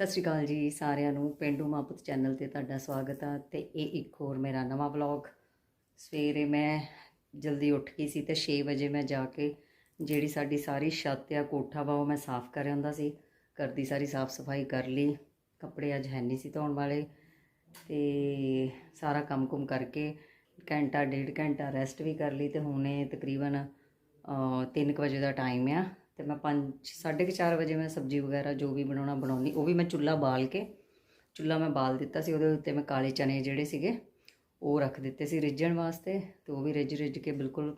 ਸਤਿ ਸ਼੍ਰੀ ਅਕਾਲ ਜੀ ਸਾਰਿਆਂ ਨੂੰ, ਪਿੰਡੂ ਮਾਪੁੱਤ ਚੈਨਲ ਤੇ ਤੁਹਾਡਾ ਸਵਾਗਤ ਆ ਤੇ ਇਹ ਇੱਕ ਹੋਰ ਮੇਰਾ ਨਵਾਂ ਵਲੌਗ। ਸਵੇਰੇ ਮੈਂ ਜਲਦੀ ਉੱਠ ਗਈ ਸੀ ਤੇ 6 ਵਜੇ ਮੈਂ ਜਾ ਕੇ ਜਿਹੜੀ ਸਾਡੀ ਸਾਰੀ ਛੱਤ ਆ, ਕੋਠਾ ਵਾ ਉਹ ਮੈਂ ਸਾਫ਼ ਕਰ ਆਉਂਦਾ ਸੀ, ਘਰ ਦੀ ਸਾਰੀ ਸਾਫ਼ ਸਫ਼ਾਈ ਕਰ ਲਈ, ਕੱਪੜੇ ਅੱਜ ਹੈ ਨਹੀਂ ਸੀ ਧੋਣ ਵਾਲੇ ਤੇ ਸਾਰਾ ਕੰਮ ਕੁਮ ਕਰਕੇ ਘੰਟਾ, ਡੇਢ ਘੰਟਾ ਰੈਸਟ ਵੀ ਕਰ ਲਈ ਤੇ ਹੁਣੇ ਤਕਰੀਬਨ 3 ਵਜੇ ਦਾ ਟਾਈਮ ਆ। ਤੇ ਮੈਂ 5 4:30 ਵਜੇ ਮੈਂ ਸਬਜ਼ੀ ਵਗੈਰਾ ਜੋ ਵੀ ਬਣਾਉਣਾ ਬਣਾਉਣੀ ਉਹ ਵੀ ਮੈਂ ਚੁੱਲ੍ਹਾ ਬਾਲ ਕੇ, ਚੁੱਲ੍ਹਾ ਮੈਂ ਬਾਲ ਦਿੱਤਾ ਸੀ, ਉਹਦੇ ਉੱਤੇ ਮੈਂ ਕਾਲੇ ਚਨੇ ਜਿਹੜੇ ਸੀਗੇ, ਉਹ ਰੱਖ ਦਿੱਤੇ ਸੀ ਰਿੱਝਣ ਵਾਸਤੇ, ਤੇ ਉਹ ਵੀ ਰਿੱਝ ਰਿੱਝ ਕੇ ਬਿਲਕੁਲ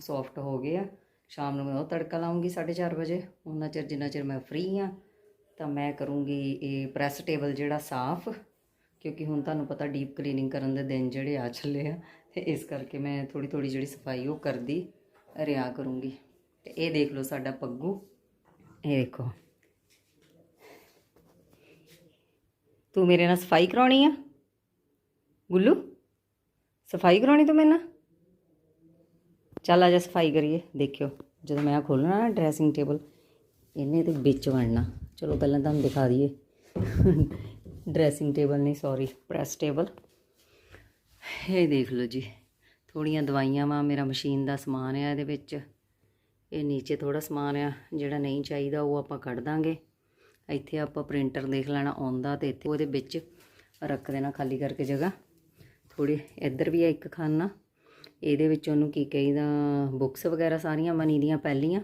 ਸੌਫਟ ਹੋ ਗਏ ਆ। ਸ਼ਾਮ ਨੂੰ ਮੈਂ ਉਹ ਤੜਕਾ ਲਾਉਂਗੀ 4:30 ਵਜੇ, ਉਹਨਾਂ ਚਿਰ ਜਿੰਨਾ ਚਿਰ ਮੈਂ ਫ੍ਰੀ ਆ, ਤਾਂ ਮੈਂ ਕਰੂੰਗੀ ਇਹ ਪ੍ਰੈਸ ਟੇਬਲ ਜਿਹੜਾ ਸਾਫ਼, ਕਿਉਂਕਿ ਹੁਣ ਤੁਹਾਨੂੰ ਪਤਾ ਡੀਪ ਕਲੀਨਿੰਗ ਕਰਨ ਦੇ ਦਿਨ ਜਿਹੜੇ ਆ ਚੱਲੇ ਆ, ਤੇ ਇਸ ਕਰਕੇ ਮੈਂ ਥੋੜੀ ਥੋੜੀ ਜਿਹੜੀ ਸਫ਼ਾਈ ਉਹ ਕਰਦੀ, ਰਿਆ ਕਰੂੰਗੀ। ਤੇ ਇਹ ਦੇਖ ਲਓ ਸਾਡਾ ਪੱਗੂ। ਇਹ ਦੇਖੋ। ਤੂੰ ਮੇਰੇ ਨਾਲ ਸਫ਼ਾਈ ਕਰਾਉਣੀ ਆ? ਗੁੱਲੂ, ਸਫ਼ਾਈ ਕਰਾਉਣੀ ਤੂੰ ਮੇਰੇ ਨਾਲ? ਚੱਲ ਆ ਜਾ ਸਫ਼ਾਈ ਕਰੀਏ, ਦੇਖਿਓ। ਜਦੋਂ ਮੈਂ ਖੋਲਣਾ ਨਾ ਡਰੈਸਿੰਗ ਟੇਬਲ ਇਹਨੇ ਤੇ ਵਿੱਚ ਵੜਨਾ। ਚਲੋ ਪਹਿਲਾਂ ਤੁਹਾਨੂੰ ਦਿਖਾ ਦਈਏ। ਡਰੈਸਿੰਗ ਟੇਬਲ ਨਹੀਂ ਸੌਰੀ ਪ੍ਰੈਸ ਟੇਬਲ ਇਹ ਦੇਖ ਲਓ ਜੀ ਥੋੜੀਆਂ ਦਵਾਈਆਂ ਵਾ, ਮੇਰਾ ਮਸ਼ੀਨ ਦਾ ਸਮਾਨ ਆ ਇਹਦੇ ਵਿੱਚ। ਇਹ ਨੀਚੇ ਥੋੜਾ ਸਮਾਨ ਆ, ਜਿਹੜਾ ਨਹੀਂ ਚਾਹੀਦਾ, ਉਹ ਆਪਾਂ ਕੱਢ ਦਾਂਗੇ। ਇੱਥੇ ਆਪਾਂ ਪ੍ਰਿੰਟਰ ਦੇਖ ਲੈਣਾ, ਆਉਂਦਾ ਤੇ ਇੱਥੇ ਉਹਦੇ ਵਿੱਚ ਰੱਖ ਦੇਣਾ ਖਾਲੀ ਕਰਕੇ ਜਗ੍ਹਾ। ਥੋੜੀ ਇੱਧਰ ਵੀ ਆ ਇੱਕ ਖਾਨਾ। ਇਹਦੇ ਵਿੱਚ ਉਹਨੂੰ ਕੀ ਕਹੀਦਾ, ਬੁੱਕਸ ਵਗੈਰਾ ਸਾਰੀਆਂ ਮਨੀ ਦੀਆਂ ਪਹਿਲੀਆਂ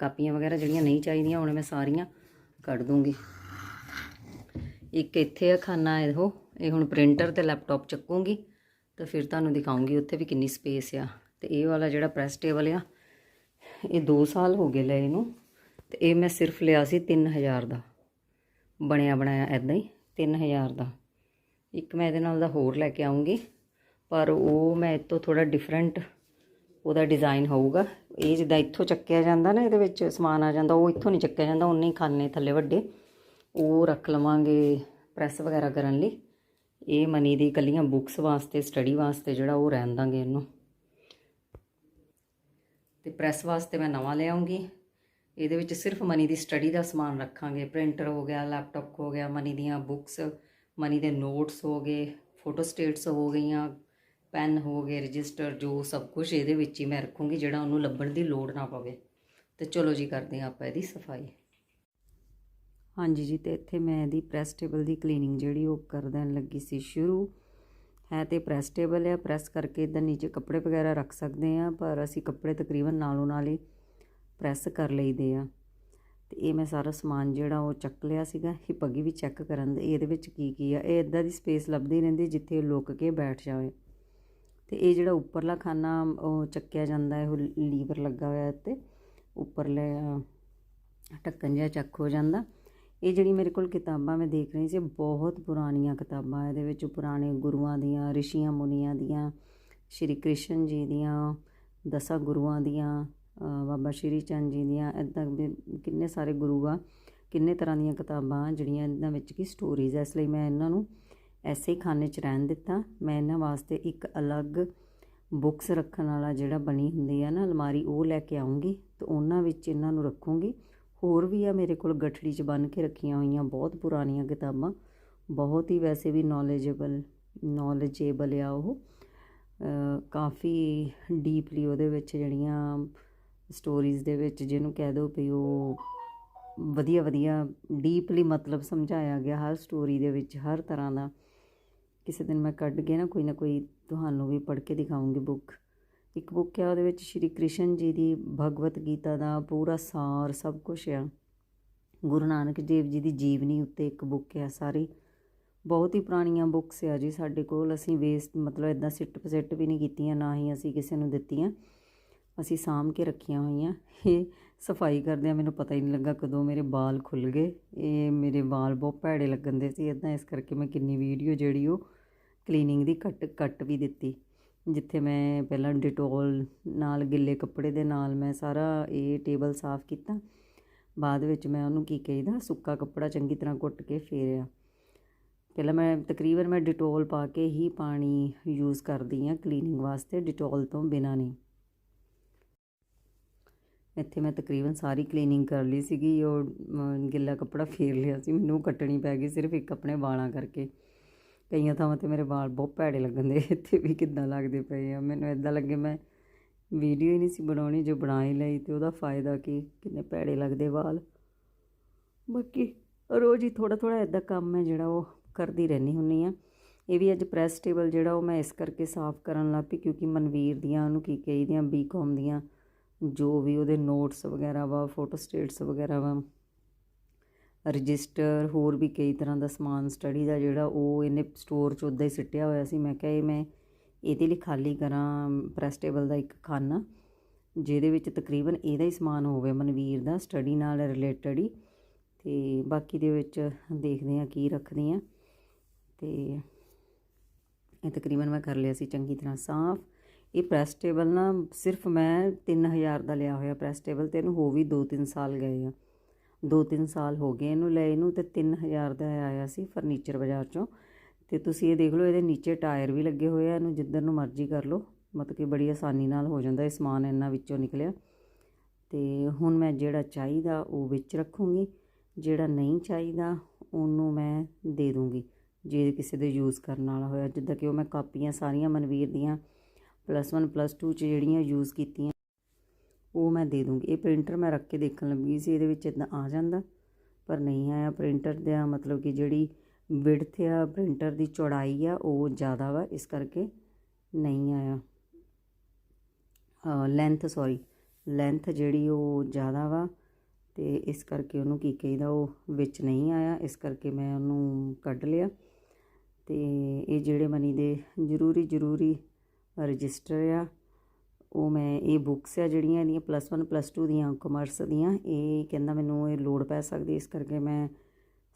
ਕਾਪੀਆਂ ਵਗੈਰਾ ਜਿਹੜੀਆਂ ਨਹੀਂ ਚਾਹੀਦੀਆਂ, ਹੁਣ ਮੈਂ ਸਾਰੀਆਂ ਕੱਢ ਦੂੰਗੀ। ਇੱਕ ਇੱਥੇ ਆ ਖਾਨਾ ਇਹੋ, ਇਹ ਹੁਣ ਪ੍ਰਿੰਟਰ ਤੇ ਲੈਪਟਾਪ ਚੱਕੂੰਗੀ, ਤਾਂ ਫਿਰ ਤੁਹਾਨੂੰ ਦਿਖਾਉਂਗੀ ਉੱਥੇ ਵੀ ਕਿੰਨੀ ਸਪੇਸ ਆ। ਤੇ ਇਹ ਵਾਲਾ ਜਿਹੜਾ ਪ੍ਰੈਸ ਟੇਬਲ ਆ ਇਹ 2 ਸਾਲ ਹੋ ਗਏ ਲਏ ਇਹਨੂੰ, ਤੇ ਇਹ ਮੈਂ ਸਿਰਫ ਲਿਆ ਸੀ 3000 ਦਾ। ਬਣਿਆ ਬਣਾਇਆ ਐਦਾਂ ਹੀ 3000 ਦਾ। ਇੱਕ ਮੈਂ ਇਹਦੇ ਨਾਲ ਦਾ ਹੋਰ ਲੈ ਕੇ ਆਉਂਗੀ ਪਰ ਉਹ ਮੈਂ ਇਹ ਤੋਂ ਥੋੜਾ ਡਿਫਰੈਂਟ ਉਹਦਾ ਡਿਜ਼ਾਈਨ ਹੋਊਗਾ। ਇਹ ਜਿੱਦਾਂ ਇੱਥੋਂ ਚੱਕਿਆ ਜਾਂਦਾ ਨਾ, ਇਹਦੇ ਵਿੱਚ ਸਮਾਨ ਆ ਜਾਂਦਾ, ਉਹ ਇੱਥੋਂ ਨਹੀਂ ਚੱਕਿਆ ਜਾਂਦਾ ਉਹਨੇ ਹੀ ਖਾਨੇ ਥੱਲੇ ਵੱਡੇ। ਉਹ ਰੱਖ ਲਵਾਂਗੇ ਪ੍ਰੈਸ ਵਗੈਰਾ ਕਰਨ ਲਈ। ਇਹ ਮਨੀ ਦੀ ਕੱਲੀਆਂ ਬੁੱਕਸ ਵਾਸਤੇ ਸਟੱਡੀ ਵਾਸਤੇ ਜਿਹੜਾ ਉਹ ਰਹਿਣ ਦਾਂਗੇ ਇਹਨੂੰ। ਤੇ ਪ੍ਰੈਸ ਵਾਸਤੇ ਮੈਂ ਨਵਾਂ ਲਿਆਉਂਗੀ ਇਹਦੇ ਵਿੱਚ ਸਿਰਫ ਮਨੀ ਦੀ ਸਟੱਡੀ ਦਾ ਸਮਾਨ ਰੱਖਾਂਗੇ। ਪ੍ਰਿੰਟਰ ਹੋ ਗਿਆ ਲੈਪਟਾਪ ਹੋ ਗਿਆ ਮਨੀ ਦੀਆਂ ਬੁੱਕਸ ਮਨੀ ਦੇ ਨੋਟਸ ਹੋ ਗਏ ਫੋਟੋ ਸਟੇਟਸ ਹੋ ਗਈਆਂ ਪੈਨ ਹੋ ਗਏ ਰਜਿਸਟਰ ਜੋ ਸਭ ਕੁਝ ਇਹਦੇ ਵਿੱਚ ਹੀ ਮੈਂ ਰੱਖੂੰਗੀ, ਜਿਹੜਾ ਉਹਨੂੰ ਲੱਭਣ ਦੀ ਲੋੜ ਨਾ ਪਵੇ। ਤੇ ਚਲੋ ਜੀ, ਕਰਦੇ ਹਾਂ ਆਪਾਂ ਇਹਦੀ ਸਫ਼ਾਈ। ਹਾਂਜੀ ਜੀ, ਤੇ ਇੱਥੇ ਮੈਂ ਇਹਦੀ ਪ੍ਰੈਸ ਟੇਬਲ ਦੀ ਕਲੀਨਿੰਗ ਜਿਹੜੀ ਉਹ ਕਰ ਦੇਣ ਲੱਗੀ ਸੀ ਸ਼ੁਰੂ। ਹੈ ਤੇ ਪ੍ਰੈਸ ਟੇਬਲ ਹੈ ਪ੍ਰੈਸ ਕਰਕੇ ਇਦਾਂ ਨੀਚੇ ਕੱਪੜੇ ਵਗੈਰਾ ਰੱਖ ਸਕਦੇ ਆ ਪਰ ਅਸੀਂ ਕੱਪੜੇ ਤਕਰੀਬਨ ਨਾਲੋਂ ਨਾਲ ਹੀ ਪ੍ਰੈਸ ਕਰ ਲਈਦੇ ਆ ਤੇ ਇਹ ਮੈਂ ਸਾਰਾ ਸਮਾਨ ਜਿਹੜਾ ਉਹ ਚੱਕ ਲਿਆ ਸੀਗਾ, ਇਹ ਪੱਗੀ ਵੀ ਚੈੱਕ ਕਰਨ ਦੇ, ਇਹਦੇ ਵਿੱਚ ਕੀ ਕੀ ਆ, ਇਹ ਇਦਾਂ ਦੀ ਸਪੇਸ ਲੱਭਦੀ ਰਹਿੰਦੀ ਜਿੱਥੇ ਉਹ ਲੁੱਕ ਕੇ ਬੈਠ ਜਾਵੇ। ਤੇ ਇਹ ਜਿਹੜਾ ਉੱਪਰਲਾ ਖਾਨਾ ਉਹ ਚੱਕਿਆ ਜਾਂਦਾ ਹੈ, ਉਹ ਲੀਵਰ ਲੱਗਾ ਹੋਇਆ ਤੇ ਉੱਪਰਲੇ ਢੱਕਣ ਜਿਹਾ ਚੱਕ ਹੋ ਜਾਂਦਾ। ਇਹ ਜਿਹੜੀ ਮੇਰੇ ਕੋਲ ਕਿਤਾਬਾਂ ਮੈਂ ਦੇਖ ਰਹੀ ਸੀ ਬਹੁਤ ਪੁਰਾਣੀਆਂ ਕਿਤਾਬਾਂ, ਇਹਦੇ ਵਿੱਚ ਪੁਰਾਣੇ ਗੁਰੂਆਂ ਦੀਆਂ, ਰਿਸ਼ੀਆਂ ਮੁਨੀਆਂ ਦੀਆਂ, ਸ਼੍ਰੀ ਕ੍ਰਿਸ਼ਨ ਜੀ ਦੀਆਂ, ਦਸਾਂ ਗੁਰੂਆਂ ਦੀਆਂ ਬਾਬਾ ਸ਼੍ਰੀ ਚੰਦ ਜੀ ਦੀਆਂ ਇਦਾਂ ਕਿੰਨੇ ਸਾਰੇ ਗੁਰੂ ਆ, ਕਿੰਨੇ ਤਰ੍ਹਾਂ ਦੀਆਂ ਕਿਤਾਬਾਂ ਜਿਹੜੀਆਂ ਇਹਨਾਂ ਵਿੱਚ ਕੀ ਸਟੋਰੀਜ਼ ਐ ਇਸ ਲਈ ਮੈਂ ਇਹਨਾਂ ਨੂੰ ਐਸੇ ਹੀ ਖਾਨੇ 'ਚ ਰਹਿਣ ਦਿੱਤਾ। ਮੈਂ ਇਹਨਾਂ ਵਾਸਤੇ ਇੱਕ ਅਲੱਗ ਬੁੱਕਸ ਰੱਖਣ ਵਾਲਾ ਜਿਹੜਾ ਬਣੀ ਹੁੰਦੀ ਆ ਨਾ ਅਲਮਾਰੀ, ਉਹ ਲੈ ਕੇ ਆਉਂਗੀ ਤੇ ਉਹਨਾਂ ਵਿੱਚ ਇਹਨਾਂ ਨੂੰ ਰੱਖੂੰਗੀ। ਹੋਰ ਵੀ ਆ ਮੇਰੇ ਕੋਲ ਗਠੜੀ 'ਚ ਬੰਨ ਕੇ ਰੱਖੀਆਂ ਹੋਈਆਂ, ਬਹੁਤ ਪੁਰਾਣੀਆਂ ਕਿਤਾਬਾਂ, ਬਹੁਤ ਹੀ ਵੈਸੇ ਵੀ ਨੌਲੇਜੇਬਲ ਨੌਲੇਜੇਬਲ ਆ ਉਹ। ਕਾਫੀ ਡੀਪਲੀ ਉਹਦੇ ਵਿੱਚ ਜਿਹੜੀਆਂ ਸਟੋਰੀਜ਼ ਦੇ ਵਿੱਚ ਜਿਹਨੂੰ ਕਹਿ ਦੋ ਵੀ ਉਹ ਵਧੀਆ ਵਧੀਆ ਡੀਪਲੀ ਮਤਲਬ ਸਮਝਾਇਆ ਗਿਆ ਹਰ ਸਟੋਰੀ ਦੇ ਵਿੱਚ, ਹਰ ਤਰ੍ਹਾਂ ਦਾ। ਕਿਸੇ ਦਿਨ ਮੈਂ ਕੱਢ ਕੇ ਨਾ ਕੋਈ ਨਾ ਕੋਈ ਤੁਹਾਨੂੰ ਵੀ ਪੜ੍ਹ ਕੇ ਦਿਖਾਉਂਗੀ ਬੁੱਕ ਇੱਕ ਬੁੱਕ ਹੈ, ਉਹਦੇ ਵਿੱਚ ਸ਼੍ਰੀ ਕ੍ਰਿਸ਼ਨ ਜੀ ਦੀ ਭਗਵਤ ਗੀਤਾ ਦਾ ਪੂਰਾ ਸਾਰ ਸਭ ਕੁਝ ਆ। ਗੁਰੂ ਨਾਨਕ ਦੇਵ ਜੀ ਦੀ ਜੀਵਨੀ ਉੱਤੇ ਇੱਕ ਬੁੱਕ ਹੈ, ਸਾਰੀ। ਬਹੁਤ ਹੀ ਪੁਰਾਣੀਆਂ ਬੁੱਕਸ ਆ ਜੀ ਸਾਡੇ ਕੋਲ। ਅਸੀਂ ਵੇਸਟ ਮਤਲਬ ਇਦਾਂ ਸਿੱਟ ਪਸਿੱਟ ਵੀ ਨਹੀਂ ਕੀਤੀਆਂ, ਨਾ ਹੀ ਅਸੀਂ ਕਿਸੇ ਨੂੰ ਦਿੱਤੀਆਂ। ਅਸੀਂ ਸਾਂਭ ਕੇ ਰੱਖੀਆਂ ਹੋਈਆਂ। ਇਹ ਸਫ਼ਾਈ ਕਰਦਿਆਂ ਮੈਨੂੰ ਪਤਾ ਹੀ ਨਹੀਂ ਲੱਗਾ ਕਦੋਂ ਮੇਰੇ ਵਾਲ ਖੁੱਲ ਗਏ। ਇਹ ਮੇਰੇ ਵਾਲ ਬਹੁਤ ਭੈੜੇ ਲੱਗਣ ਦੇ ਸੀ। ਇਦਾਂ ਇਸ ਕਰਕੇ ਮੈਂ ਕਿੰਨੀ ਵੀਡੀਓ ਜਿਹੜੀ ਉਹ ਕਲੀਨਿੰਗ ਦੀ ਕੱਟ ਕੱਟ ਵੀ ਦਿੱਤੀ। ਜਿੱਥੇ ਮੈਂ ਪਹਿਲਾਂ ਡਿਟੋਲ ਨਾਲ, ਗਿੱਲੇ ਕੱਪੜੇ ਦੇ ਨਾਲ ਮੈਂ ਸਾਰਾ ਇਹ ਟੇਬਲ ਸਾਫ਼ ਕੀਤਾ। ਬਾਅਦ ਵਿੱਚ ਮੈਂ ਉਹਨੂੰ ਕੀ ਕਹੀਦਾ, ਸੁੱਕਾ ਕੱਪੜਾ ਚੰਗੀ ਤਰ੍ਹਾਂ ਕੁੱਟ ਕੇ ਫੇਰਿਆ। ਪਹਿਲਾਂ ਮੈਂ ਤਕਰੀਬਨ ਮੈਂ ਡਿਟੋਲ ਪਾ ਕੇ ਹੀ ਪਾਣੀ ਯੂਜ਼ ਕਰਦੀ ਹਾਂ ਕਲੀਨਿੰਗ ਵਾਸਤੇ, ਡਿਟੋਲ ਤੋਂ ਬਿਨਾਂ ਨਹੀਂ। ਇੱਥੇ ਮੈਂ ਤਕਰੀਬਨ ਸਾਰੀ ਕਲੀਨਿੰਗ ਕਰ ਲਈ ਸੀਗੀ, ਉਹ ਗਿੱਲਾ ਕੱਪੜਾ ਫੇਰ ਲਿਆ ਸੀ। ਮੈਨੂੰ ਕੱਟਣੀ ਪੈ ਗਈ ਸਿਰਫ ਇੱਕ ਆਪਣੇ ਵਾਲਾਂ ਕਰਕੇ। ਕਈਆਂ ਥਾਵਾਂ ਤੇ ਮੇਰੇ ਵਾਲ ਬਹੁਤ ਭੈੜੇ ਲੱਗਣ ਦੇ, ਇੱਥੇ ਵੀ ਕਿੱਦਾਂ ਲੱਗਦੇ ਪਏ ਆ। ਮੈਨੂੰ ਇਦਾਂ ਲੱਗੇ ਮੈਂ ਵੀਡੀਓ ਹੀ ਨਹੀਂ ਸੀ ਬਣਾਉਣੀ, ਜੋ ਬਣਾ ਹੀ ਲਈ ਤੇ ਉਹਦਾ ਫਾਇਦਾ ਕੀ? ਕਿੰਨੇ ਭੈੜੇ ਲੱਗਦੇ ਵਾਲ। ਬਾਕੀ ਰੋਜ਼ ਹੀ ਥੋੜਾ ਥੋੜਾ ਇਦਾਂ ਕੰਮ ਹੈ ਜਿਹੜਾ ਉਹ ਕਰਦੀ ਰਹਿੰਦੀ ਹੁੰਨੀ ਆ ਇਹ ਵੀ ਅੱਜ ਪ੍ਰੈਸ ਟੇਬਲ ਜਿਹੜਾ ਉਹ ਮੈਂ ਇਸ ਕਰਕੇ ਸਾਫ਼ ਕਰਨ ਲੱਗ ਪਈ ਕਿਉਂਕਿ ਮਨਵੀਰ ਦੀਆਂ, ਉਹਨੂੰ ਕੀ ਕਹੀਦੀਆਂ ਬੀਕਾਮ ਦੀਆਂ, ਜੋ ਵੀ ਉਹਦੇ ਨੋਟਸ ਵਗੈਰਾ ਵਾ ਫੋਟੋ ਸਟੇਟਸ ਵਗੈਰਾ ਵਾ ਰਜਿਸਟਰ, ਹੋਰ ਵੀ ਕਈ ਤਰ੍ਹਾਂ ਦਾ ਸਮਾਨ ਸਟੱਡੀ ਦਾ ਜਿਹੜਾ ਉਹ ਇਹਨੇ ਸਟੋਰ 'ਚ ਉੱਦਾਂ ਹੀ ਸਿੱਟਿਆ ਹੋਇਆ ਸੀ। ਮੈਂ ਕਿਹਾ ਇਹ ਮੈਂ ਇਹਦੇ ਲਈ ਖਾਲੀ ਕਰਾਂ ਪ੍ਰੈਸ ਟੇਬਲ ਦਾ ਇੱਕ ਖਾਨਾ, ਜਿਹਦੇ ਵਿੱਚ ਤਕਰੀਬਨ ਇਹਦਾ ਹੀ ਸਮਾਨ ਹੋਵੇ ਮਨਵੀਰ ਦਾ ਸਟੱਡੀ ਨਾਲ ਰਿਲੇਟਡ ਹੀ। ਤੇ ਬਾਕੀ ਦੇ ਵਿੱਚ ਦੇਖਦੇ ਆ ਕੀ ਰੱਖਦੇ ਆ ਤੇ ਇਹ ਤਕਰੀਬਨ ਮੈਂ ਕਰ ਲਿਆ ਸੀ ਚੰਗੀ ਤਰ੍ਹਾਂ ਸਾਫ਼। ਇਹ ਪ੍ਰੈਸ ਟੇਬਲ ਨਾ ਸਿਰਫ ਮੈਂ 3000 ਦਾ ਲਿਆ ਹੋਇਆ ਪ੍ਰੈਸ ਟੇਬਲ ਤੇ, ਇਹਨੂੰ ਹੋ ਵੀ 2-3 ਸਾਲ ਗਏ ਆ। 2-3 ਸਾਲ ਹੋ ਗਏ ਇਹਨੂੰ ਲਏ ਇਹਨੂੰ ਤੇ 3000 ਦਾ ਆਇਆ ਸੀ ਫਰਨੀਚਰ ਬਾਜ਼ਾਰ ਚੋਂ। ਤੇ ਤੁਸੀਂ ਇਹ ਦੇਖ ਲਓ, ਇਹਦੇ ਨੀਚੇ ਟਾਇਰ ਵੀ ਲੱਗੇ ਹੋਏ ਆ, ਇਹਨੂੰ ਜਿੱਧਰ ਨੂੰ ਮਰਜ਼ੀ ਕਰ ਲਓ। ਮਤਲਬ ਕਿ ਬੜੀ ਆਸਾਨੀ ਨਾਲ ਹੋ ਜਾਂਦਾ, ਇਹ ਸਮਾਨ ਇਹਨਾਂ ਵਿੱਚੋਂ ਨਿਕਲਿਆ। ਤੇ ਹੁਣ ਮੈਂ ਜਿਹੜਾ ਚਾਹੀਦਾ ਉਹ ਵਿੱਚ ਰੱਖੂੰਗੀ, ਜਿਹੜਾ ਨਹੀਂ ਚਾਹੀਦਾ ਉਹਨੂੰ ਮੈਂ ਦੇ ਦੂੰਗੀ, ਜੇ ਕਿਸੇ ਦੇ ਯੂਜ਼ ਕਰਨ ਵਾਲਾ ਹੋਇਆ। ਜਿੱਦਾਂ ਕਿ ਉਹ ਮੈਂ ਕਾਪੀਆਂ ਸਾਰੀਆਂ ਮਨਵੀਰ ਦੀਆਂ ਪਲੱਸ 1 ਪਲੱਸ 2 ਚ ਜਿਹੜੀਆਂ ਯੂਜ਼ ਕੀਤੀਆਂ। ਉਹ ਮੈਂ ਦੇ ਦੂੰਗੀ। ਇਹ ਪ੍ਰਿੰਟਰ ਮੈਂ ਰੱਖ ਕੇ ਦੇਖਣ ਲੱਗੀ ਸੀ, ਇਹਦੇ ਵਿੱਚ ਇਦਾਂ ਆ ਜਾਂਦਾ। ਪਰ ਨਹੀਂ ਆਇਆ ਪ੍ਰਿੰਟਰ ਦਾ ਮਤਲਬ ਕਿ ਜਿਹੜੀ ਵਿਡਥ ਆ ਪ੍ਰਿੰਟਰ ਦੀ ਚੌੜਾਈ ਆ, ਉਹ ਜ਼ਿਆਦਾ ਵਾ, ਇਸ ਕਰਕੇ ਨਹੀਂ ਆਇਆ। ਲੈਂਥ ਸੌਰੀ ਲੈਂਥ ਜਿਹੜੀ ਉਹ ਜ਼ਿਆਦਾ ਵਾ, ਤੇ ਇਸ ਕਰਕੇ ਉਹਨੂੰ ਕੀ ਕਹੀਦਾ, ਉਹ ਵਿੱਚ ਨਹੀਂ ਆਇਆ। ਇਸ ਕਰਕੇ ਮੈਂ ਉਹਨੂੰ ਕੱਢ ਲਿਆ। ਤੇ ਇਹ ਜਿਹੜੇ ਮਨੀ ਦੇ ਜ਼ਰੂਰੀ ਜ਼ਰੂਰੀ ਰਜਿਸਟਰ ਆ ਉਹ ਮੈਂ ਇਹ ਬੁੱਕਸ ਆ ਜਿਹੜੀਆਂ ਇਹਦੀਆਂ ਪਲੱਸ 1 ਪਲੱਸ 2 ਦੀਆਂ ਕਮਰਸ ਦੀਆਂ, ਇਹ ਕਹਿੰਦਾ ਮੈਨੂੰ ਇਹ ਲੋੜ ਪੈ ਸਕਦੀ ਇਸ ਕਰਕੇ ਮੈਂ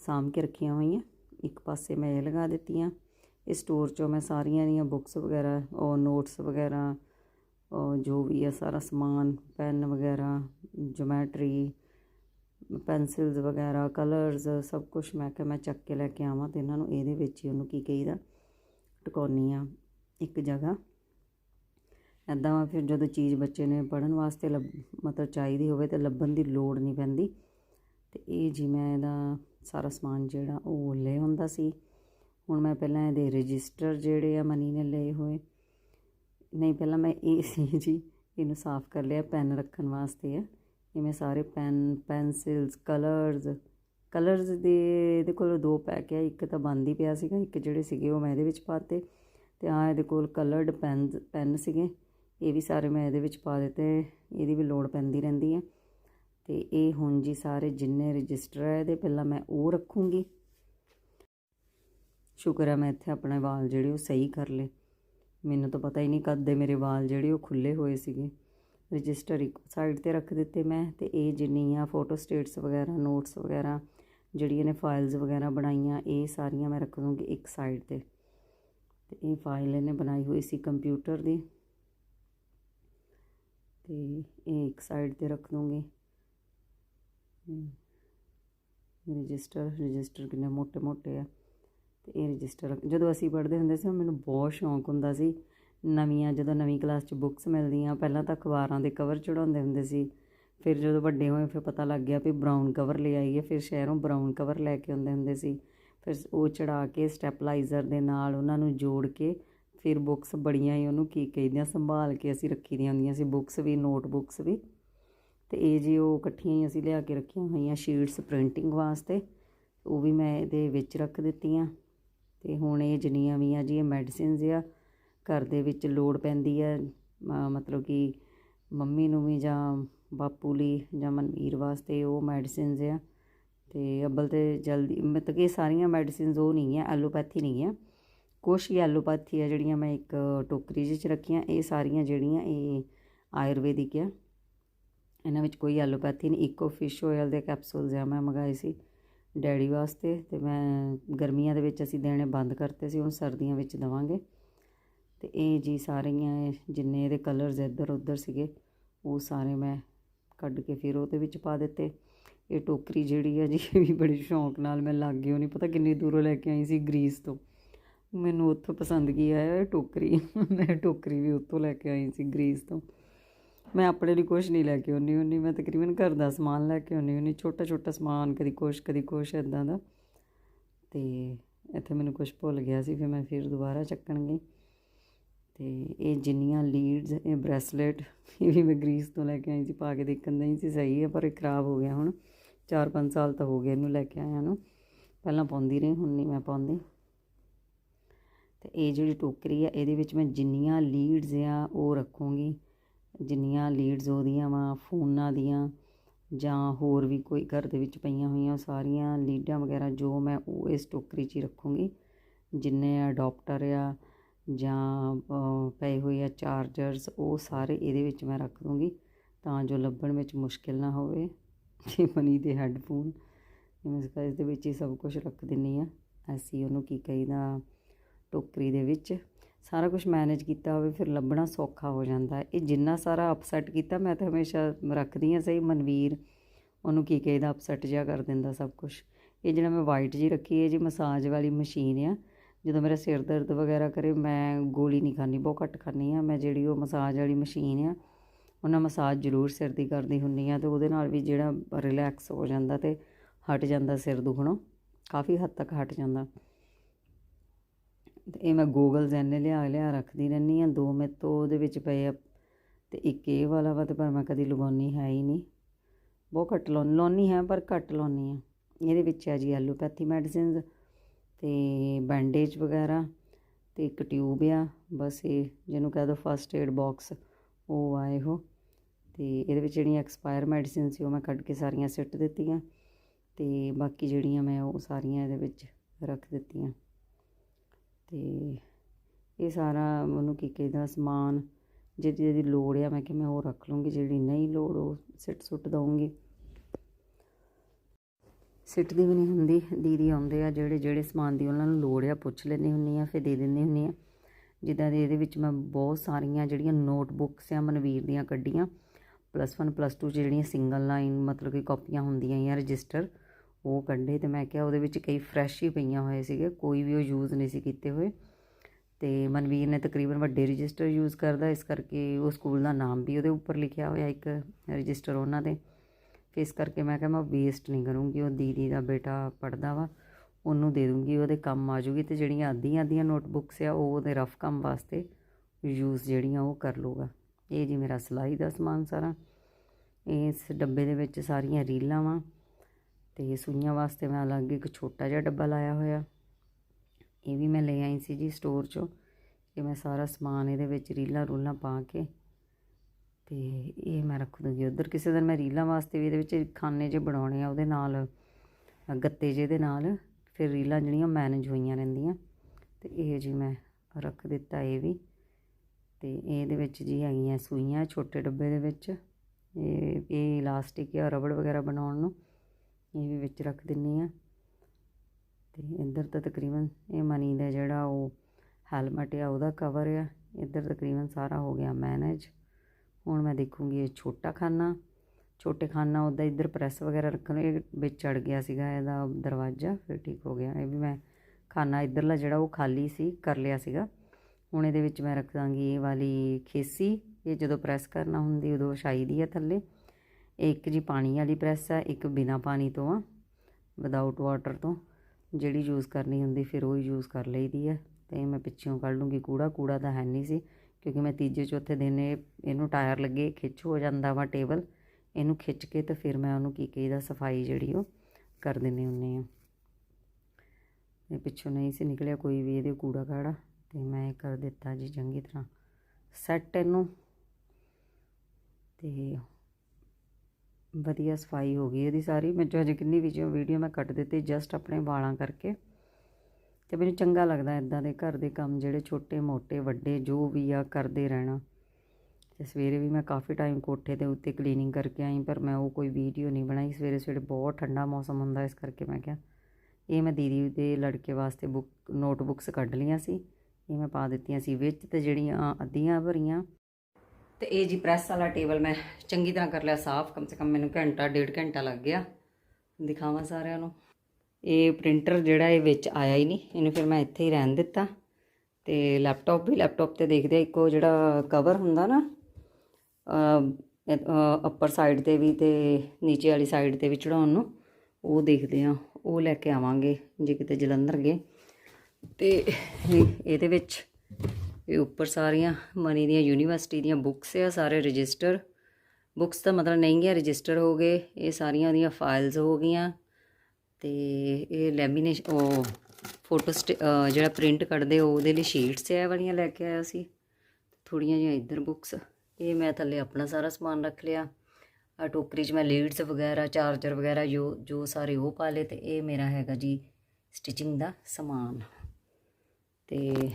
ਸਾਂਭ ਕੇ ਰੱਖੀਆਂ ਹੋਈਆਂ। ਇੱਕ ਪਾਸੇ ਮੈਂ ਇਹ ਲਗਾ ਦਿੱਤੀਆਂ। ਇਸ ਸਟੋਰ ਚੋਂ ਮੈਂ ਸਾਰੀਆਂ ਦੀਆਂ ਬੁੱਕਸ ਵਗੈਰਾ ਔਰ ਨੋਟਸ ਵਗੈਰਾ ਔਰ ਜੋ ਵੀ ਆ ਸਾਰਾ ਸਮਾਨ ਪੈਨ ਵਗੈਰਾ ਜੋਮੈਟਰੀ ਪੈਨਸਿਲਸ ਵਗੈਰਾ ਕਲਰਸ ਸਭ ਕੁਝ ਮੈਂ ਕਿਹਾ ਮੈਂ ਚੱਕ ਕੇ ਲੈ ਕੇ ਆਵਾਂ ਤੇ ਇਹਨਾਂ ਨੂੰ ਇਹਦੇ ਵਿੱਚ ਹੀ ਉਹਨੂੰ ਕੀ ਕਹੀਦਾ, ਟਿਕਾਉਣੀ ਆ ਇੱਕ ਜਗ੍ਹਾ। ਇੱਦਾਂ ਵਾ ਫਿਰ ਜਦੋਂ ਚੀਜ਼ ਬੱਚੇ ਨੇ ਪੜ੍ਹਨ ਵਾਸਤੇ ਲੱਭ, ਮਤਲਬ ਚਾਹੀਦੀ ਹੋਵੇ ਤਾਂ ਲੱਭਣ ਦੀ ਲੋੜ ਨਹੀਂ ਪੈਂਦੀ। ਅਤੇ ਇਹ ਜੀ ਮੈਂ ਇਹਦਾ ਸਾਰਾ ਸਮਾਨ ਜਿਹੜਾ ਉਹ ਲੈ ਹੁੰਦਾ ਸੀ। ਹੁਣ ਮੈਂ ਪਹਿਲਾਂ ਇਹਦੇ ਰਜਿਸਟਰ ਜਿਹੜੇ ਆ ਮਨੀ ਨੇ ਲਏ ਹੋਏ। ਨਹੀਂ, ਪਹਿਲਾਂ ਮੈਂ ਇਹ ਸੀ ਜੀ, ਇਹਨੂੰ ਸਾਫ਼ ਕਰ ਲਿਆ ਪੈਨ ਰੱਖਣ ਵਾਸਤੇ ਆ। ਇਹ ਮੈਂ ਸਾਰੇ ਪੈਨ, ਪੈਨਸਿਲਸ, ਕਲਰਸ ਕਲਰਸ ਦੇ, ਇਹਦੇ ਕੋਲ ਦੋ ਪੈਕ ਆ, ਇੱਕ ਤਾਂ ਬੰਦ ਹੀ ਪਿਆ ਸੀਗਾ, ਇੱਕ ਜਿਹੜੇ ਸੀਗੇ ਉਹ ਮੈਂ ਇਹਦੇ ਵਿੱਚ ਪਾਤੇ। ਤੇ ਆ ਇਹਦੇ ਕੋਲ ਕਲਰਡ ਪੈਨ ਪੈਨ ਸੀਗੇ। ਇਹ ਵੀ ਸਾਰੇ ਮੈਂ ਇਹਦੇ ਵਿੱਚ ਪਾ ਦਿੱਤੇ ਇਹਦੀ ਵੀ ਲੋੜ ਪੈਂਦੀ ਰਹਿੰਦੀ ਹੈ ਤੇ ਇਹ ਹੁਣ ਜੀ ਸਾਰੇ ਜਿੰਨੇ ਰਜਿਸਟਰ ਹੈ ਇਹਦੇ, ਪਹਿਲਾਂ ਮੈਂ ਉਹ ਰੱਖੂੰਗੀ। ਸ਼ੁਕਰ ਹੈ ਮੈਂ ਇੱਥੇ ਆਪਣੇ ਵਾਲ ਜਿਹੜੇ ਉਹ ਸਹੀ ਕਰ ਲਏ। ਮੈਨੂੰ ਤਾਂ ਪਤਾ ਹੀ ਨਹੀਂ ਕਦ ਦੇ ਮੇਰੇ ਵਾਲ ਜਿਹੜੇ ਉਹ ਖੁੱਲੇ ਹੋਏ ਸੀਗੇ। ਰਜਿਸਟਰ ਇੱਕ ਸਾਈਡ ਤੇ ਰੱਖ ਦਿੱਤੇ ਮੈਂ, ਤੇ ਇਹ ਜਿੰਨੀਆਂ ਫੋਟੋ ਸਟੇਟਸ ਵਗੈਰਾ, ਨੋਟਸ ਵਗੈਰਾ, ਜਿਹੜੀਆਂ ਨੇ ਫਾਈਲਸ ਵਗੈਰਾ ਬਣਾਈਆਂ, ਇਹ ਸਾਰੀਆਂ ਮੈਂ ਰੱਖ ਦੂੰਗੀ ਇੱਕ ਸਾਈਡ ਤੇ। ਤੇ ਇਹ ਫਾਈਲ ਇਹਨੇ ਬਣਾਈ ਹੋਈ ਸੀ ਕੰਪਿਊਟਰ ਦੀ। ਤੇ ਇਹ ਇੱਕ ਸਾਈਡ ਤੇ ਰੱਖ ਦੋਗੇ ਰਜਿਸਟਰ ਰਜਿਸਟਰ ਕਿੰਨੇ ਮੋٹے ਮੋٹے ਆ। ਤੇ ਇਹ ਰਜਿਸਟਰ ਜਦੋਂ ਅਸੀਂ ਪੜ੍ਹਦੇ ਹੁੰਦੇ ਸੀ ਮੈਨੂੰ ਬਹੁਤ ਸ਼ੌਂਕ ਹੁੰਦਾ ਸੀ। ਨਵੀਆਂ, ਜਦੋਂ ਨਵੀਂ ਕਲਾਸ 'ਚ ਬੁੱਕਸ ਮਿਲਦੀਆਂ, ਪਹਿਲਾਂ ਤਾਂ ਅਖਬਾਰਾਂ ਦੇ ਕਵਰ ਚੜਾਉਂਦੇ ਹੁੰਦੇ ਸੀ। ਫਿਰ ਜਦੋਂ ਵੱਡੇ ਹੋਏ, ਫਿਰ ਪਤਾ ਲੱਗ ਗਿਆ ਵੀ ਬ੍ਰਾਊਨ ਕਵਰ ਲੈ ਆਈਏ ਫਿਰ ਸ਼ਹਿਰੋਂ ਬ੍ਰਾਊਨ ਕਵਰ ਲੈ ਕੇ ਆਉਂਦੇ ਹੁੰਦੇ ਸੀ। ਫਿਰ ਉਹ ਚੜਾ ਕੇ ਸਟੈਪਲਾਈਜ਼ਰ ਦੇ ਨਾਲ ਉਹਨਾਂ ਨੂੰ ਜੋੜ ਕੇ ਫਿਰ ਬੁੱਕਸ ਬੜੀਆਂ ਹੀ ਉਹਨੂੰ ਕੀ ਕਹਿੰਦੇ ਆ ਸੰਭਾਲ ਕੇ ਅਸੀਂ ਰੱਖੀ ਦੀਆਂ ਹੁੰਦੀਆਂ ਸੀ ਬੁੱਕਸ ਵੀ ਨੋਟ ਬੁੱਕਸ ਵੀ। ਤੇ ਇਹ ਜੀ ਉਹ ਇਕੱਠੀਆਂ ਹੀ ਅਸੀਂ ਲਿਆ ਕੇ ਰੱਖੀਆਂ ਹੋਈਆਂ ਸ਼ੀਟਸ ਪ੍ਰਿੰਟਿੰਗ ਵਾਸਤੇ, ਉਹ ਵੀ ਮੈਂ ਇਹਦੇ ਵਿੱਚ ਰੱਖ ਦਿੱਤੀਆਂ। ਤੇ ਹੁਣ ਇਹ ਜਿੰਨੀਆਂ ਵੀ ਆ ਜੀ, ਇਹ ਮੈਡੀਸਿਨਸ ਆ, ਘਰ ਦੇ ਵਿੱਚ ਲੋੜ ਪੈਂਦੀ ਆ ਮ- ਮਤਲਬ ਕਿ ਮੰਮੀ ਨੂੰ ਵੀ ਜਾਂ ਬਾਪੂ ਲਈ ਜਾਂ ਮਨਵੀਰ ਵਾਸਤੇ ਉਹ ਮੈਡੀਸਿਨਸ ਆ। ਤੇ ਅੱਬਲ ਤੇ ਜਲਦੀ, ਮਤਲਬ ਕਿ ਇਹ ਸਾਰੀਆਂ ਮੈਡੀਸਿਨਸ ਉਹ ਨਹੀਂ ਹੈ ਐਲੋਪੈਥੀ ਨਹੀਂ ਆ। ਕੁਛ ਹੀ ਐਲੋਪੈਥੀ ਆ ਜਿਹੜੀਆਂ ਮੈਂ ਇੱਕ ਟੋਕਰੀ ਜਿਹੀ ਰੱਖੀਆਂ, ਇਹ ਸਾਰੀਆਂ ਜਿਹੜੀਆਂ ਇਹ ਆਯੁਰਵੈਦਿਕ ਆ। ਇਹਨਾਂ ਵਿੱਚ ਕੋਈ ਐਲੋਪੈਥੀ ਨਹੀਂ। ਇੱਕੋ ਫਿਸ਼ ਆਇਲ ਦੇ ਕੈਪਸੂਲਸ ਆ, ਮੈਂ ਮੰਗਾਏ ਸੀ ਡੈਡੀ ਵਾਸਤੇ ਤੇ ਮੈਂ ਗਰਮੀਆਂ ਦੇ ਵਿੱਚ ਅਸੀਂ ਦੇਣੇ ਬੰਦ ਕਰਤੇ ਸੀ, ਹੁਣ ਸਰਦੀਆਂ ਵਿੱਚ ਦਵਾਂਗੇ। ਤੇ ਇਹ ਜੀ ਸਾਰੀਆਂ ਜਿੰਨੇ ਇਹਦੇ ਕਲਰਸ ਇੱਧਰ ਉੱਧਰ ਸੀਗੇ, ਉਹ ਸਾਰੇ ਮੈਂ ਕੱਢ ਕੇ ਫਿਰ ਉਹਦੇ ਵਿੱਚ ਪਾ ਦਿੱਤੇ। ਇਹ ਟੋਕਰੀ ਜਿਹੜੀ ਹੈ ਜੀ, ਇਹ ਵੀ ਬੜੇ ਸ਼ੌਂਕ ਨਾਲ ਮੈਂ ਲੱਗ ਗਈ, ਉਹ ਨਹੀਂ ਪਤਾ ਕਿੰਨੀ ਦੂਰੋਂ ਲੈ ਕੇ ਆਈ ਸੀ ਗ੍ਰੀਸ ਤੋਂ। ਮੈਨੂੰ ਉੱਥੋਂ ਪਸੰਦ ਕੀ ਆਇਆ, ਇਹ ਟੋਕਰੀ। ਮੈਂ ਟੋਕਰੀ ਵੀ ਉੱਥੋਂ ਲੈ ਕੇ ਆਈ ਸੀ ਗ੍ਰੀਸ ਤੋਂ। ਮੈਂ ਆਪਣੇ ਲਈ ਕੁਝ ਨਹੀਂ ਲੈ ਕੇ ਆਉਂਦੀ ਹੁੰਦੀ, ਮੈਂ ਤਕਰੀਬਨ ਘਰ ਦਾ ਸਮਾਨ ਲੈ ਕੇ ਆਉਂਦੀ ਹੁੰਦੀ ਛੋਟਾ ਛੋਟਾ ਸਮਾਨ, ਕਦੀ ਕੁਛ ਕਦੀ ਕੁਛ ਇਦਾਂ ਦਾ। ਤੇ ਇੱਥੇ ਮੈਨੂੰ ਕੁਝ ਭੁੱਲ ਗਿਆ ਸੀ, ਫਿਰ ਮੈਂ ਫਿਰ ਦੁਬਾਰਾ ਚੱਕਣ ਗਈ। ਤੇ ਇਹ ਜਿੰਨੀਆਂ ਲੀਡਸ, ਇਹ ਬ੍ਰੈਸਲੇਟ, ਇਹ ਵੀ ਮੈਂ ਗ੍ਰੀਸ ਤੋਂ ਲੈ ਕੇ ਆਈ ਸੀ, ਪਾ ਕੇ ਦੇਖਣ ਨਹੀਂ ਸੀ ਸਹੀ ਹੈ ਪਰ ਇਹ ਖਰਾਬ ਹੋ ਗਿਆ ਹੁਣ। 4-5 ਸਾਲ ਤਾਂ ਹੋ ਗਏ ਇਹਨੂੰ ਲੈ ਕੇ ਆਇਆ ਨੂੰ। ਪਹਿਲਾਂ ਪਾਉਂਦੀ ਰਹੀ, ਹੁਣ ਨਹੀਂ ਮੈਂ ਪਾਉਂਦੀ। ਤੇ ਇਹ ਜਿਹੜੀ ਟੋਕਰੀ ਆ, ਇਹਦੇ ਵਿੱਚ ਮੈਂ ਜਿੰਨੀਆਂ ਲੀਡਸ ਆ ਉਹ ਰੱਖੂੰਗੀ। ਜਿੰਨੀਆਂ ਲੀਡਸ ਉਹਦੀਆਂ ਵਾ, ਫੋਨਾਂ ਦੀਆਂ, ਜਾਂ ਹੋਰ ਵੀ ਕੋਈ ਘਰ ਦੇ ਵਿੱਚ ਪਈਆਂ ਹੋਈਆਂ ਉਹ ਸਾਰੀਆਂ ਲੀਡਾਂ ਵਗੈਰਾ ਜੋ ਮੈਂ ਉਹ ਇਸ ਟੋਕਰੀ 'ਚ ਹੀ ਰੱਖੂੰਗੀ। ਜਿੰਨੇ ਅਡਾਪਟਰ ਆ, ਜਾਂ ਪਏ ਹੋਏ ਆ ਚਾਰਜਰਸ ਉਹ ਸਾਰੇ ਇਹਦੇ ਵਿੱਚ ਮੈਂ ਰੱਖ ਦੂੰਗੀ। ਤਾਂ ਜੋ ਲੱਭਣ ਵਿੱਚ ਮੁਸ਼ਕਿਲ ਨਾ ਹੋਵੇ, ਜੇ ਮਨੀ ਦੇ ਹੈੱਡਫੋਨ ਮੈਂ ਇਸ ਇਸ ਦੇ ਵਿੱਚ ਹੀ ਸਭ ਕੁਝ ਰੱਖ ਦਿੰਨੀ ਆ। ਅਸੀਂ ਉਹਨੂੰ ਕੀ ਕਹੀਦਾ ਟੋਕਰੀ ਦੇ ਵਿੱਚ। ਸਾਰਾ ਕੁਝ ਮੈਨੇਜ ਕੀਤਾ ਹੋਵੇ, ਫਿਰ ਲੱਭਣਾ ਸੌਖਾ ਹੋ ਜਾਂਦਾ। ਇਹ ਜਿੰਨਾ ਸਾਰਾ ਅਪਸੈਟ ਕੀਤਾ, ਮੈਂ ਤਾਂ ਹਮੇਸ਼ਾ ਰੱਖਦੀ ਹਾਂ ਸਹੀ, ਮਨਵੀਰ ਉਹਨੂੰ ਕੀ ਕਹੀਦਾ ਅਪਸੈਟ ਜਿਹਾ ਕਰ ਦਿੰਦਾ ਸਭ ਕੁਝ ਇਹ ਜਿਹੜਾ ਮੈਂ ਵਾਈਟ ਜੀ ਰੱਖੀ ਹੈ ਜੀ ਮਸਾਜ ਵਾਲੀ ਮਸ਼ੀਨ ਆ। ਜਦੋਂ ਮੇਰਾ ਸਿਰ ਦਰਦ ਵਗੈਰਾ ਕਰੇ, ਮੈਂ ਗੋਲੀ ਨਹੀਂ ਖਾਣੀ ਬਹੁਤ ਘੱਟ ਖਾਣੀ ਆ ਮੈਂ ਜਿਹੜੀ ਉਹ ਮਸਾਜ ਵਾਲੀ ਮਸ਼ੀਨ ਆ, ਉਹਨਾਂ ਮਸਾਜ ਜ਼ਰੂਰ ਸਿਰ ਦੀ ਕਰਦੀ ਹੁੰਨੀ ਆ ਤੇ ਉਹਦੇ ਨਾਲ ਵੀ ਜਿਹੜਾ ਰਿਲੈਕਸ ਹੋ ਜਾਂਦਾ ਤੇ ਹਟ ਜਾਂਦਾ ਸਿਰ ਦੁਖਣੋਂ। ਕਾਫੀ ਹੱਦ ਤੱਕ ਹਟ ਜਾਂਦਾ। ਤੇ ਇਹ ਮੈਂ ਗੂਗਲਸ ਐਨੇ ਲਿਆ ਲਿਆ ਰੱਖਦੀ ਰਹਿੰਦੀ ਆ ਦੋ ਮੇਰੇ ਤੋਂ ਉਹਦੇ ਵਿੱਚ ਪਏ ਆ। ਤੇ ਇੱਕ ਇਹ ਵਾਲਾ ਵਾ ਤੇ ਪਰ ਮੈਂ ਕਦੀ ਲਗਾਉਣੀ ਹੈ ਹੀ ਨਹੀਂ। ਬਹੁਤ ਘੱਟ ਲਾਉਂ ਲਾਉਣੀ ਹੈ ਪਰ ਘੱਟ ਲਾਉਣੀ ਆ। ਇਹਦੇ ਵਿੱਚ ਆ ਜੀ ਐਲੋਪੈਥੀ ਮੈਡੀਸਿਨਸ ਤੇ ਬੈਂਡੇਜ ਵਗੈਰਾ ਤੇ ਇੱਕ ਟਿਊਬ ਆ, ਬਸ ਇਹ ਜਿਹਨੂੰ ਕਹਿ ਦੋ ਫਸਟ ਏਡ ਬਾਕਸ ਉਹ ਆ ਇਹੋ। ਤੇ ਇਹਦੇ ਵਿੱਚ ਜਿਹੜੀਆਂ ਐਕਸਪਾਇਰ ਮੈਡੀਸਿਨ ਸੀ ਉਹ ਮੈਂ ਕੱਢ ਕੇ ਸਾਰੀਆਂ ਸਿੱਟ ਦਿੱਤੀਆਂ ਤੇ ਬਾਕੀ ਜਿਹੜੀਆਂ ਮੈਂ ਉਹ ਸਾਰੀਆਂ ਇਹਦੇ ਵਿੱਚ ਰੱਖ ਦਿੱਤੀਆਂ। ਅਤੇ ਇਹ ਸਾਰਾ ਉਹਨੂੰ ਕੀ ਕਹਿੰਦਾ ਸਮਾਨ ਜਿਹਦੀ ਜਿਹਦੀ ਲੋੜ ਆ, ਮੈਂ ਕਿਹਾ ਮੈਂ ਉਹ ਰੱਖ ਲੂੰਗੀ ਜਿਹੜੀ ਨਹੀਂ ਲੋੜ ਉਹ ਸਿੱਟ ਸੁੱਟ ਦਊਂਗੀ। ਸਿੱਟਦੀ ਵੀ ਨਹੀਂ ਹੁੰਦੀ, ਦੀਦੀ ਆਉਂਦੇ ਆ ਜਿਹੜੇ ਜਿਹੜੇ ਸਮਾਨ ਦੀ ਉਹਨਾਂ ਨੂੰ ਲੋੜ ਆ, ਪੁੱਛ ਲੈਂਦੀ ਹੁੰਨੀ ਆ, ਫਿਰ ਦੇ ਦਿੰਦੀ ਹੁੰਨੀ ਆ। ਜਿੱਦਾਂ ਦੇ ਇਹਦੇ ਵਿੱਚ ਮੈਂ ਬਹੁਤ ਸਾਰੀਆਂ ਜਿਹੜੀਆਂ ਨੋਟਬੁੱਕਸ ਆ, ਮਨਵੀਰ ਦੀਆਂ ਕੱਢੀਆਂ, ਪਲੱਸ 1 ਪਲੱਸ 2 ਚ ਜਿਹੜੀਆਂ ਸਿੰਗਲ ਲਾਈਨ ਮਤਲਬ ਕਿ ਕਾਪੀਆਂ ਹੁੰਦੀਆਂ ਆ ਰਜਿਸਟਰ ਉਹ ਕੱਢੇ ਤੇ ਮੈਂ ਕਿਹਾ ਉਹਦੇ ਵਿੱਚ ਕਈ ਫਰੈਸ਼ ਹੀ ਪਈਆਂ ਹੋਏ ਸੀਗੇ, ਕੋਈ ਵੀ ਉਹ ਯੂਜ਼ ਨਹੀਂ ਸੀ ਕੀਤੇ ਹੋਏ। ਤੇ ਮਨਵੀਰ ਨੇ ਤਕਰੀਬਨ ਵੱਡੇ ਰਜਿਸਟਰ ਯੂਜ਼ ਕਰਦਾ, ਇਸ ਕਰਕੇ ਉਹ ਸਕੂਲ ਦਾ ਨਾਮ ਵੀ ਉਹਦੇ ਉੱਪਰ ਲਿਖਿਆ ਹੋਇਆ ਇੱਕ ਰਜਿਸਟਰ ਉਹਨਾਂ ਦੇ। ਫਿਰ ਇਸ ਕਰਕੇ ਮੈਂ ਕਿਹਾ ਮੈਂ ਵੇਸਟ ਨਹੀਂ ਕਰੂੰਗੀ, ਉਹ ਦੀਦੀ ਦਾ ਬੇਟਾ ਪੜਦਾ ਵਾ, ਉਹਨੂੰ ਦੇ ਦੂੰਗੀ, ਉਹਦੇ ਕੰਮ ਆ ਜੂਗੀ ਤੇ ਜਿਹੜੀਆਂ ਅੱਧੀਆਂ ਅੱਧੀਆਂ ਨੋਟਬੁੱਕਸ ਆ, ਉਹ ਉਹਦੇ ਰਫ ਕੰਮ ਵਾਸਤੇ ਯੂਜ਼ ਜਿਹੜੀਆਂ ਉਹ ਕਰ ਲੂਗਾ ਇਹ ਜੀ ਮੇਰਾ ਸਿਲਾਈ ਦਾ ਸਮਾਨ ਸਾਰਾ। ਇਸ ਡੱਬੇ ਦੇ ਵਿੱਚ ਸਾਰੀਆਂ ਰੀਲਾਂ ਵਾ। ਤੇ ਸੂਈਆਂ ਵਾਸਤੇ ਮੈਂ ਅਲੱਗ ਇੱਕ ਛੋਟਾ ਜਿਹਾ ਡੱਬਾ ਲਾਇਆ ਹੋਇਆ। ਇਹ ਵੀ ਮੈਂ ਲੈ ਆਈ ਸੀ ਜੀ ਸਟੋਰ ਚੋਂ ਇਹ ਮੈਂ ਸਾਰਾ ਸਮਾਨ ਇਹਦੇ ਵਿੱਚ ਰੀਲਾਂ ਰੂਲਾਂ ਪਾ ਕੇ ਤੇ ਇਹ ਮੈਂ ਰੱਖ ਦੂੰਗੀ ਉਧਰ ਕਿਸੇ ਦਿਨ ਮੈਂ ਰੀਲਾਂ ਵਾਸਤੇ ਵੀ ਇਹਦੇ ਵਿੱਚ ਖਾਨੇ ਜੇ ਬਣਾਉਣੇ ਆ, ਉਹਦੇ ਨਾਲ, ਗੱਤੇ ਜਿਹੇ ਦੇ ਨਾਲ ਫਿਰ ਰੀਲਾਂ ਜਿਹੜੀਆਂ ਮੈਨੇਜ ਹੋਈਆਂ ਰਹਿੰਦੀਆਂ। ਤੇ ਇਹ ਜੀ ਮੈਂ ਰੱਖ ਦਿੱਤਾ ਇਹ ਵੀ। ਤੇ ਇਹਦੇ ਵਿੱਚ ਜੀ ਹੈਗੀਆਂ ਸੂਈਆਂ ਛੋਟੇ ਡੱਬੇ ਦੇ ਵਿੱਚ। ਇਹ ਇਹ ਇਲਾਸਟਿਕ ਜਾਂ ਰਬੜ ਵਗੈਰਾ ਬਣਾਉਣ ਨੂੰ। ਇਹ ਵੀ ਵਿੱਚ ਰੱਖ ਦਿੰਨੀ ਆ ਤੇ ਇੱਧਰ ਤਾਂ ਤਕਰੀਬਨ ਇਹ ਮਨੀ ਦਾ ਜਿਹੜਾ ਉਹ ਹੈਲਮਟ ਆ, ਉਹਦਾ ਕਵਰ ਆ। ਇੱਧਰ ਤਕਰੀਬਨ ਸਾਰਾ ਹੋ ਗਿਆ ਮੈਨੇਜ ਹੁਣ ਮੈਂ ਦੇਖੂੰਗੀ ਇਹ ਛੋਟਾ ਖਾਨਾ। ਛੋਟੇ ਖਾਨਾ ਉਹਦਾ ਇੱਧਰ ਪ੍ਰੈਸ ਵਗੈਰਾ ਰੱਖਣ ਨੂੰ ਇਹ ਵਿੱਚ ਚੜ ਗਿਆ ਸੀਗਾ ਇਹਦਾ ਦਰਵਾਜ਼ਾ, ਫਿਰ ਠੀਕ ਹੋ ਗਿਆ। ਇਹ ਵੀ ਮੈਂ ਖਾਨਾ ਇੱਧਰਲਾ ਜਿਹੜਾ ਉਹ ਖਾਲੀ ਸੀ, ਕਰ ਲਿਆ ਸੀਗਾ। ਹੁਣ ਇਹਦੇ ਵਿੱਚ ਮੈਂ ਰੱਖ ਦਾਂਗੀ ਇਹ ਵਾਲੀ ਖੇਸੀ। ਇਹ ਜਦੋਂ ਪ੍ਰੈਸ ਕਰਨਾ ਹੁੰਦੀ, ਉਦੋਂ ਵਿਛਾਈ ਆ ਥੱਲੇ। ਇੱਕ ਜੀ ਪਾਣੀ ਵਾਲੀ ਪ੍ਰੈਸ ਆ, ਇੱਕ ਬਿਨਾ ਪਾਣੀ ਤੋਂ ਆ ਵਿਦਆਊਟ ਵਾਟਰ ਤੋਂ। ਜਿਹੜੀ ਯੂਜ਼ ਕਰਨੀ ਹੁੰਦੀ ਫਿਰ ਉਹ ਯੂਜ਼ ਕਰ ਲਈਦੀ ਆ। ਤੇ ਮੈਂ ਪਿੱਛੋਂ ਕੱਢ ਲੂੰਗੀ। ਕੂੜਾ ਕੂੜਾ ਤਾਂ ਹੈ ਨਹੀਂ ਸੀ, ਕਿਉਂਕਿ ਮੈਂ ਤੀਜੇ, ਚੌਥੇ ਦਿਨ ਇਹ, ਇਹਨੂੰ ਟਾਇਰ ਲੱਗੇ, ਖਿੱਚ ਹੋ ਜਾਂਦਾ ਵਾ ਟੇਬਲ ਇਹਨੂੰ ਖਿੱਚ ਕੇ ਤੇ ਫਿਰ ਮੈਂ ਉਹਨੂੰ ਕੀ ਕਹੀਦਾ ਸਫ਼ਾਈ ਜਿਹੜੀ ਉਹ ਕਰ ਦਿੰਨੇ ਹੁੰਨੇ ਆ। ਇਹ ਪਿੱਛੋਂ ਨਹੀਂ ਸੀ ਨਿਕਲਿਆ ਕੋਈ ਵੀ ਇਹਦੇ ਕੂੜਾ, ਕਾੜਾ, ਤੇ ਮੈਂ ਇਹ ਕਰ ਦਿੱਤਾ ਜੀ ਚੰਗੀ ਤਰ੍ਹਾਂ। ਸੈੱਟ ਇਹਨੂੰ। ਤੇ ਵਧੀਆ ਸਫ਼ਾਈ ਹੋ ਗਈ ਇਹਦੀ ਸਾਰੀ। ਮੈਂ ਜੋ ਹਜੇ ਕਿੰਨੀ ਵੀਡੀਓ ਵੀਡੀਓ ਮੈਂ ਕੱਟ ਦਿੱਤੀ ਜਸਟ ਆਪਣੇ ਵਾਲਾਂ ਕਰਕੇ। ਤੇ ਮੈਨੂੰ ਚੰਗਾ ਲੱਗਦਾ ਇਦਾਂ ਦੇ ਘਰ ਦੇ ਕੰਮ ਜਿਹੜੇ ਛੋਟੇ, ਮੋਟੇ, ਵੱਡੇ ਜੋ ਵੀ ਆ ਕਰਦੇ ਰਹਿਣਾ। ਤੇ ਸਵੇਰੇ ਵੀ ਮੈਂ ਕਾਫੀ ਟਾਈਮ ਕੋਠੇ ਦੇ ਉੱਤੇ ਕਲੀਨਿੰਗ ਕਰਕੇ ਆਈ, ਪਰ ਮੈਂ ਉਹ ਕੋਈ ਵੀਡੀਓ ਨਹੀਂ ਬਣਾਈ। ਸਵੇਰੇ ਸਵੇਰੇ ਬਹੁਤ ਠੰਡਾ ਮੌਸਮ ਹੁੰਦਾ ਇਸ ਕਰਕੇ ਮੈਂ ਕਿਹਾ, ਇਹ ਮੈਂ ਦੀਦੀ ਦੇ ਲੜਕੇ ਵਾਸਤੇ ਬੁੱਕ ਨੋਟਬੁੱਕਸ ਕੱਢ ਲੀਆਂ ਸੀ। ਇਹ ਮੈਂ ਪਾ ਦਿੱਤੀਆਂ ਸੀ ਵਿੱਚ ਤੇ ਜਿਹੜੀਆਂ ਅੱਧੀਆਂ ਭਰੀਆਂ ਤੇ ਇਹ ਜੀ ਪ੍ਰੈਸ ਵਾਲਾ ਟੇਬਲ ਮੈਂ ਚੰਗੀ ਤਰ੍ਹਾਂ ਕਰ ਲਿਆ ਸਾਫ਼, ਕਮ ਸੇ ਕਮ ਮੈਨੂੰ ਘੰਟਾ, ਡੇਢ ਘੰਟਾ ਲੱਗ ਗਿਆ। ਦਿਖਾਵਾਂ ਸਾਰਿਆਂ ਨੂੰ। ਇਹ ਪ੍ਰਿੰਟਰ ਜਿਹੜਾ ਇਹ ਵਿੱਚ ਆਇਆ ਹੀ ਨਹੀਂ, ਇਹਨੂੰ ਫਿਰ ਮੈਂ ਇੱਥੇ ਹੀ ਰਹਿਣ ਦਿੱਤਾ। ਤੇ ਲੈਪਟਾਪ ਵੀ, ਲੈਪਟਾਪ ਤੇ ਦੇਖਦੇ ਆ, ਇੱਕੋ ਜਿਹੜਾ ਕਵਰ ਹੁੰਦਾ ਨਾ ਅੱਪਰ ਸਾਈਡ ਤੇ ਵੀ ਤੇ ਨੀਚੇ ਵਾਲੀ ਸਾਈਡ ਤੇ ਵੀ ਚੜਾਉਣ ਨੂੰ, ਉਹ ਦੇਖਦੇ ਆ। ਉਹ ਲੈ ਕੇ ਆਵਾਂਗੇ, ਜੇ ਕਿਤੇ ਜਲੰਧਰ ਗਏ। ਤੇ ਇਹਦੇ ਵਿੱਚ ਇਹ ਉੱਪਰ ਸਾਰੀਆਂ ਮਨੀ ਦੀਆਂ ਯੂਨੀਵਰਸਿਟੀ ਦੀਆਂ ਬੁੱਕਸ ਆ, ਸਾਰੇ ਰਜਿਸਟਰ ਬੁੱਕਸ ਦਾ ਮਤਲਬ ਨਹੀਂ ਗਿਆ ਰਜਿਸਟਰ ਹੋ ਗਏ। ਇਹ ਸਾਰੀਆਂ ਉਹਦੀਆਂ ਫਾਈਲਸ ਹੋ ਗਈਆਂ। ਤੇ ਇਹ ਲੈਮੀਨੇਸ਼ਨ ਉਹ ਫੋਟੋ ਜਿਹੜਾ ਪ੍ਰਿੰਟ ਕੱਢਦੇ, ਉਹ ਉਹਦੇ ਲਈ ਸ਼ੀਟਸ ਇਹ ਵਾਲੀਆਂ ਲੈ ਕੇ ਆਇਆ ਸੀ। ਥੋੜੀਆਂ ਜਿਹੀਆਂ ਇੱਧਰ ਬੁੱਕਸ ਇਹ ਮੈਂ ਥੱਲੇ ਆਪਣਾ ਸਾਰਾ ਸਮਾਨ ਰੱਖ ਲਿਆ। ਆ ਟੋਕਰੀ 'ਚ ਮੈਂ ਲੀਡਸ ਵਗੈਰਾ ਚਾਰਜਰ ਵਗੈਰਾ, ਜੋ ਜੋ ਸਾਰੇ ਉਹ ਪਾ ਲਏ ਤੇ ਇਹ ਮੇਰਾ ਹੈਗਾ ਜੀ ਸਟਿਚਿੰਗ ਦਾ ਸਮਾਨ। ਤੇ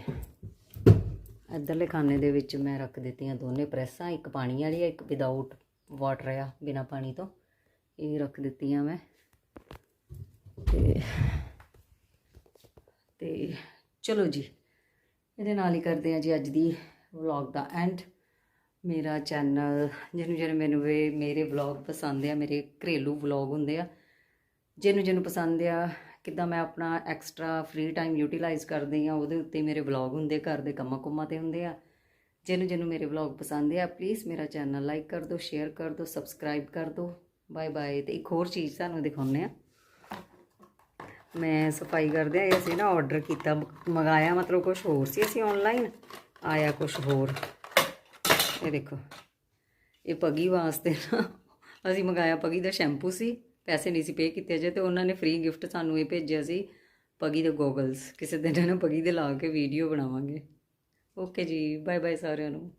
ਇੱਧਰਲੇ ਖਾਨੇ ਦੇ ਵਿੱਚ ਮੈਂ ਰੱਖ ਦਿੱਤੀਆਂ ਦੋਨੇ ਪ੍ਰੈਸਾਂ, ਇੱਕ ਪਾਣੀ ਵਾਲੀ ਆ, ਇੱਕ ਵਿਦਆਊਟ ਵਾਟਰ ਆ, ਬਿਨਾ ਪਾਣੀ ਤੋਂ। ਇਹ ਰੱਖ ਦਿੱਤੀਆਂ ਮੈਂ। ਤੇ ਤੇ ਚਲੋ ਜੀ, ਇਹਦੇ ਨਾਲ ਹੀ ਕਰਦੇ ਆ ਜੀ ਅੱਜ ਦੀ ਵਲੌਗ ਦਾ ਐਂਡ ਮੇਰਾ ਚੈਨਲ ਜਿਹਨੂੰ ਜਿਹਨੂੰ ਮੈਨੂੰ ਵੀ ਮੇਰੇ ਵਲੌਗ ਪਸੰਦ ਆ, ਮੇਰੇ ਘਰੇਲੂ ਵਲੌਗ ਹੁੰਦੇ ਆ, ਜਿਹਨੂੰ ਜਿਹਨੂੰ ਪਸੰਦ ਆ ਕਿੱਦਾਂ ਮੈਂ ਆਪਣਾ ਐਕਸਟਰਾ ਫ੍ਰੀ ਟਾਈਮ ਯੂਟਿਲਾਈਜ਼ ਕਰਦੀ ਆ ਉਹਦੇ ਉੱਤੇ ਮੇਰੇ ਵਲੌਗ ਹੁੰਦੇ, ਘਰ ਦੇ ਕੰਮਾਂ ਕੁੰਮਾਂ ਤੇ ਹੁੰਦੇ ਆ। ਜਿਹਨੂੰ ਜਿਹਨੂੰ ਮੇਰੇ ਵਲੌਗ ਪਸੰਦ ਆ ਪਲੀਜ਼ ਮੇਰਾ ਚੈਨਲ ਲਾਈਕ ਕਰ ਦਿਓ ਸ਼ੇਅਰ ਕਰ ਦਿਓ ਸਬਸਕ੍ਰਾਈਬ ਕਰ ਦਿਓ। ਬਾਏ ਬਾਏ ਤੇ ਇੱਕ ਹੋਰ ਚੀਜ਼ ਤੁਹਾਨੂੰ ਦਿਖਾਉਂਦੇ ਆ ਮੈਂ ਸਫ਼ਾਈ ਕਰਦੇ ਆ ਇਹ ਅਸੀਂ ਨਾ ਆਰਡਰ ਕੀਤਾ, ਮੰਗਾਇਆ ਮਤਲਬ ਕੁਝ ਹੋਰ ਸੀ ਅਸੀਂ ਆਨਲਾਈਨ ਆਇਆ ਕੁਝ ਹੋਰ। ਇਹ ਦੇਖੋ, ਇਹ ਪਗੀ ਵਾਸਤੇ ਨਾ, ਅਸੀਂ ਮੰਗਾਇਆ ਪਗੀ ਦਾ ਸ਼ੈਂਪੂ ਸੀ। ਪੈਸੇ ਨਹੀਂ ਸੀ ਪੇ ਕੀਤੇ ਜੇ ਤੇ ਉਹਨਾਂ ਨੇ ਫ੍ਰੀ ਗਿਫਟ ਸਾਨੂੰ ਇਹ ਭੇਜਿਆ ਸੀ, ਪਗੀ ਦੇ ਗੋਗਲਸ ਕਿਸੇ ਦਿਨ ਨਾ ਪਗੀ ਦੇ ਲਾ ਕੇ ਵੀਡੀਓ ਬਣਾਵਾਂਗੇ। ਓਕੇ ਜੀ ਬਾਏ ਬਾਏ ਸਾਰਿਆਂ ਨੂੰ।